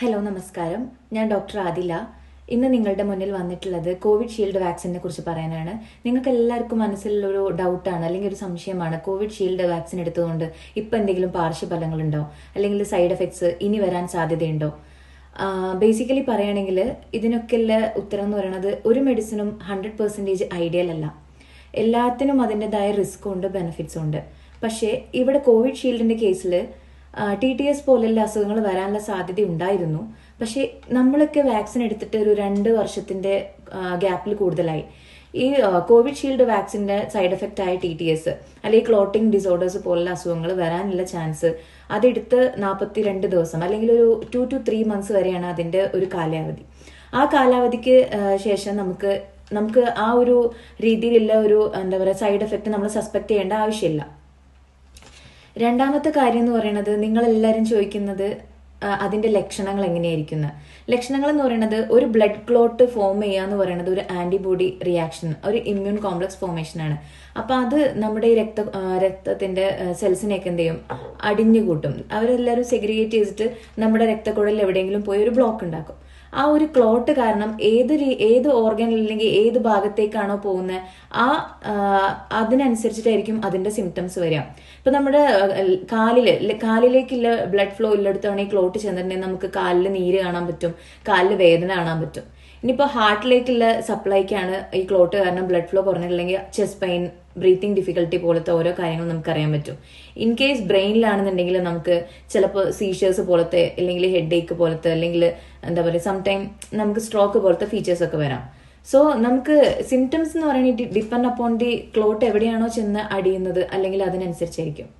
Hello നമസ്കാരം. ഞാൻ doctor Adila. ഇന്ന് നിങ്ങളുടെ മുന്നിൽ വന്നിട്ടുള്ളത് കോവിഡ് ഷീൽഡ് വാക്സിനെ കുറിച്ച് പറയാനാണ്. നിങ്ങൾക്ക് എല്ലാവർക്കും മനസ്സിലുള്ളൊരു ഡൗട്ടാണ് അല്ലെങ്കിൽ ഒരു സംശയമാണ് കോവിഡ് ഷീൽഡ് വാക്സിൻ എടുത്തതുകൊണ്ട് ഇപ്പം എന്തെങ്കിലും പാർശ്വഫലങ്ങളുണ്ടോ? അല്ലെങ്കിൽ സൈഡ് എഫക്ട്സ് ഇനി വരാൻ സാധ്യതയുണ്ടോ? ബേസിക്കലി പറയുകയാണെങ്കിൽ ഇതിനൊക്കെയുള്ള ഉത്തരം എന്ന് പറയുന്നത് ഒരു മെഡിസിനും ഹൺഡ്രഡ് പെർസെന്റേജ് ഐഡിയൽ അല്ല. എല്ലാത്തിനും അതിന്റെതായ റിസ്ക്കും ഉണ്ട് ബെനിഫിറ്റ്സും ഉണ്ട്. പക്ഷേ ഇവിടെ കോവിഡ് ഷീൽഡിന്റെ കേസിൽ ടി ടി എസ് പോലുള്ള അസുഖങ്ങൾ വരാനുള്ള സാധ്യത ഉണ്ടായിരുന്നു. പക്ഷേ നമ്മളൊക്കെ വാക്സിൻ എടുത്തിട്ട് ഒരു രണ്ട് വർഷത്തിന്റെ ഗ്യാപ്പിൽ കൂടുതലായി. ഈ കോവിഡ് ഷീൽഡ് വാക്സിന്റെ സൈഡ് എഫക്റ്റ് ആയ ടി ടി എസ് അല്ലെങ്കിൽ ക്ലോട്ടിംഗ് ഡിസോർഡേഴ്സ് പോലുള്ള അസുഖങ്ങൾ വരാനുള്ള ചാൻസ് അതെടുത്ത് നാൽപ്പത്തി രണ്ട് ദിവസം അല്ലെങ്കിൽ ഒരു ടു ടു ത്രീ മന്ത്സ് വരെയാണ് അതിന്റെ ഒരു കാലാവധി. ആ കാലാവധിക്ക് ശേഷം നമുക്ക് നമുക്ക് ആ ഒരു രീതിയിലുള്ള ഒരു എന്താ പറയുക സൈഡ് എഫക്റ്റ് നമ്മൾ സസ്പെക്ട് ചെയ്യേണ്ട ആവശ്യമില്ല. രണ്ടാമത്തെ കാര്യം എന്ന് പറയുന്നത് നിങ്ങൾ എല്ലാവരും ചോദിക്കുന്നത് അതിന്റെ ലക്ഷണങ്ങൾ എങ്ങനെയായിരിക്കും ലക്ഷണങ്ങൾ എന്ന് പറയുന്നത് ഒരു ബ്ലഡ് ക്ലോട്ട് ഫോം ചെയ്യുക എന്ന് പറയുന്നത് ഒരു ആന്റിബോഡി റിയാക്ഷൻ ഒരു ഇമ്മ്യൂൺ കോംപ്ലക്സ് ഫോർമേഷൻ ആണ്. അപ്പൊ അത് നമ്മുടെ ഈ രക്ത രക്തത്തിന്റെ സെൽസിനെയൊക്കെ എന്ത് ചെയ്യും? അടിഞ്ഞു കൂട്ടും അവരെല്ലാവരും സെഗ്രിഗേറ്റ് ചെയ്തിട്ട് നമ്മുടെ രക്തക്കുഴലിൽ എവിടെയെങ്കിലും പോയി ഒരു ബ്ലോക്ക് ഉണ്ടാക്കും. ആ ഒരു ക്ലോട്ട് കാരണം ഏത് ഏത് ഓർഗനിൽ അല്ലെങ്കിൽ ഏത് ഭാഗത്തേക്കാണോ പോകുന്നത് ആ അതിനനുസരിച്ചിട്ടായിരിക്കും അതിന്റെ സിംറ്റംസ് വരിക. ഇപ്പൊ നമ്മുടെ കാലിൽ കാലിലേക്കുള്ള ബ്ലഡ് ഫ്ലോ ഉള്ളിടത്തോണെങ്കിൽ ഈ ക്ലോട്ട് ചെന്നിട്ടുണ്ടെങ്കിൽ നമുക്ക് കാലിൽ നീര് കാണാൻ പറ്റും കാലിൽ വേദന കാണാൻ പറ്റും. ഇനിയിപ്പോൾ ഹാർട്ടിലേക്കുള്ള സപ്ലൈക്കാണ് ഈ ക്ലോട്ട് കാരണം ബ്ലഡ് ഫ്ലോ കുറഞ്ഞിട്ടില്ലെങ്കിൽ ചെസ്റ്റ് പെയിൻ ബ്രീത്തിങ് ഡിഫിക്കൽട്ടി പോലത്തെ ഓരോ കാര്യങ്ങളും നമുക്ക് അറിയാൻ പറ്റും. ഇൻ കേസ് ബ്രെയിനിലാണെന്നുണ്ടെങ്കിൽ നമുക്ക് ചിലപ്പോൾ സീഷേഴ്സ് പോലത്തെ അല്ലെങ്കിൽ ഹെഡ് ഏക്ക് പോലത്തെ അല്ലെങ്കിൽ എന്താ പറയുക സംടൈം നമുക്ക് സ്ട്രോക്ക് പോലത്തെ ഫീച്ചേഴ്സ് ഒക്കെ വരാം. സോ നമുക്ക് സിംറ്റംസ് എന്ന് പറയുന്നത് ഡിപ്പെൻഡ് അപ്പോൺ ദി ക്ലോട്ട് എവിടെയാണോ ചെന്ന് അടിയുന്നത് അല്ലെങ്കിൽ അതിനനുസരിച്ചായിരിക്കും.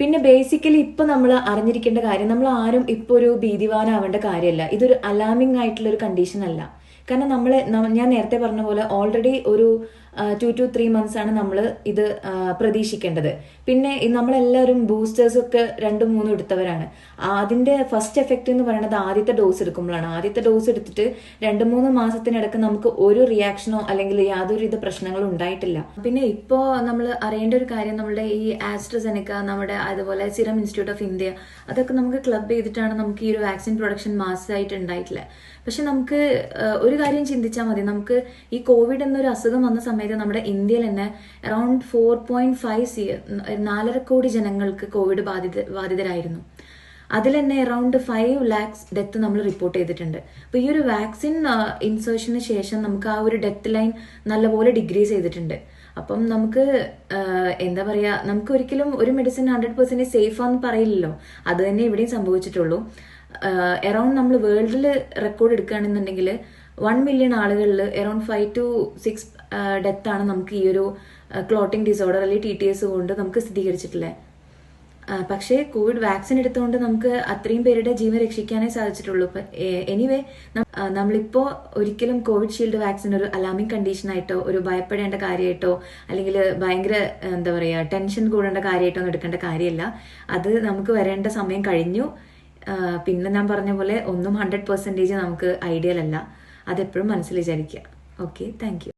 പിന്നെ ബേസിക്കലി ഇപ്പൊ നമ്മൾ അറിഞ്ഞിരിക്കേണ്ട കാര്യം നമ്മൾ ആരും ഇപ്പൊ ഒരു ഭീതിവാനാവേണ്ട കാര്യമല്ല ഇതൊരു അലാമിംഗ് ആയിട്ടുള്ള ഒരു കണ്ടീഷൻ അല്ല. കാരണം നമ്മൾ ഞാൻ നേരത്തെ പറഞ്ഞ പോലെ ഓൾറെഡി ഒരു ടു ടു ത്രീ മന്ത്സ് ആണ് നമ്മൾ ഇത് പ്രതീക്ഷിക്കേണ്ടത്. പിന്നെ നമ്മളെല്ലാവരും ബൂസ്റ്റേഴ്സ് ഒക്കെ രണ്ടും മൂന്നും എടുത്തവരാണ്. അതിന്റെ ഫസ്റ്റ് എഫക്റ്റ് എന്ന് പറയുന്നത് ആദ്യത്തെ ഡോസ് എടുക്കുമ്പോഴാണ്. ആദ്യത്തെ ഡോസ് എടുത്തിട്ട് രണ്ട് മൂന്ന് മാസത്തിനിടക്ക് നമുക്ക് ഒരു റിയാക്ഷനോ അല്ലെങ്കിൽ യാതൊരുവിധ പ്രശ്നങ്ങളും ഉണ്ടായിട്ടില്ല. പിന്നെ ഇപ്പോൾ നമ്മൾ അറിയേണ്ട ഒരു കാര്യം നമ്മുടെ ഈ ആസ്ട്രസെനിക്ക നമ്മുടെ അതുപോലെ സിറം ഇൻസ്റ്റിറ്റ്യൂട്ട് ഓഫ് ഇന്ത്യ അതൊക്കെ നമുക്ക് ക്ലബ് ചെയ്തിട്ടാണ് നമുക്ക് ഈ ഒരു വാക്സിൻ പ്രൊഡക്ഷൻ മാസമായിട്ട് ഉണ്ടായിട്ടില്ല. പക്ഷെ നമുക്ക് ഒരു കാര്യം ചിന്തിച്ചാൽ മതി. നമുക്ക് ഈ കോവിഡ് എന്നൊരു അസുഖം വന്ന സമയത്ത് നമ്മുടെ ഇന്ത്യയിൽ തന്നെ around four point five C നാലര കോടി ജനങ്ങൾക്ക് കോവിഡ് ബാധിത ബാധിതരായിരുന്നു. അതിൽ തന്നെ അറൌണ്ട് ഫൈവ് ലാക്സ് ഡെത്ത് നമ്മൾ റിപ്പോർട്ട് ചെയ്തിട്ടുണ്ട്. അപ്പോൾ ഈ ഒരു വാക്സിൻ ഇൻസേർഷന് ശേഷം നമുക്ക് ആ ഒരു ഡെത്ത് ലൈൻ നല്ലപോലെ ഡിഗ്രീസ് ചെയ്തിട്ടുണ്ട്. അപ്പം നമുക്ക് എന്താ പറയുക നമുക്ക് ഒരിക്കലും ഒരു മെഡിസിൻ ഹൺഡ്രഡ് പെർസെന്റ് സേഫ് ആണെന്ന് പറയില്ലല്ലോ. അത് തന്നെ ഇവിടെയും സംഭവിച്ചിട്ടുള്ളൂ. എറൗണ്ട് നമ്മൾ വേൾഡിൽ റെക്കോർഡ് എടുക്കുകയാണെന്നുണ്ടെങ്കിൽ വൺ മില്യൺ ആളുകളിൽ around five to six death ആണ് നമുക്ക് ഈ ഒരു ക്ലോട്ടിംഗ് ഡിസോർഡർ അല്ലെങ്കിൽ ടി ടി എസ് കൊണ്ട് നമുക്ക് സ്ഥിരീകരിച്ചിട്ടുള്ളത് പക്ഷേ കോവിഡ് വാക്സിൻ എടുത്തുകൊണ്ട് നമുക്ക് അത്രയും പേരുടെ ജീവൻ രക്ഷിക്കാനേ സാധിച്ചിട്ടുള്ളൂ. എനിവേ നമ്മളിപ്പോ ഒരിക്കലും കോവിഡ് ഷീൽഡ് വാക്സിൻ ഒരു അലാമിംഗ് കണ്ടീഷൻ ആയിട്ടോ ഒരു ഭയപ്പെടേണ്ട കാര്യമായിട്ടോ അല്ലെങ്കിൽ ഭയങ്കര എന്താ പറയുക ടെൻഷൻ കൂടേണ്ട കാര്യമായിട്ടോ ഒന്നും എടുക്കേണ്ട കാര്യമല്ല അത് നമുക്ക് വരേണ്ട സമയം കഴിഞ്ഞു. പിന്നെ ഞാൻ പറഞ്ഞ പോലെ ഒന്നും ഹൺഡ്രഡ് പെർസെന്റേജ് നമുക്ക് ഐഡിയൽ അല്ല. അതെപ്പോഴും മനസ്സിൽ വിചാരിക്കുക. Okay thank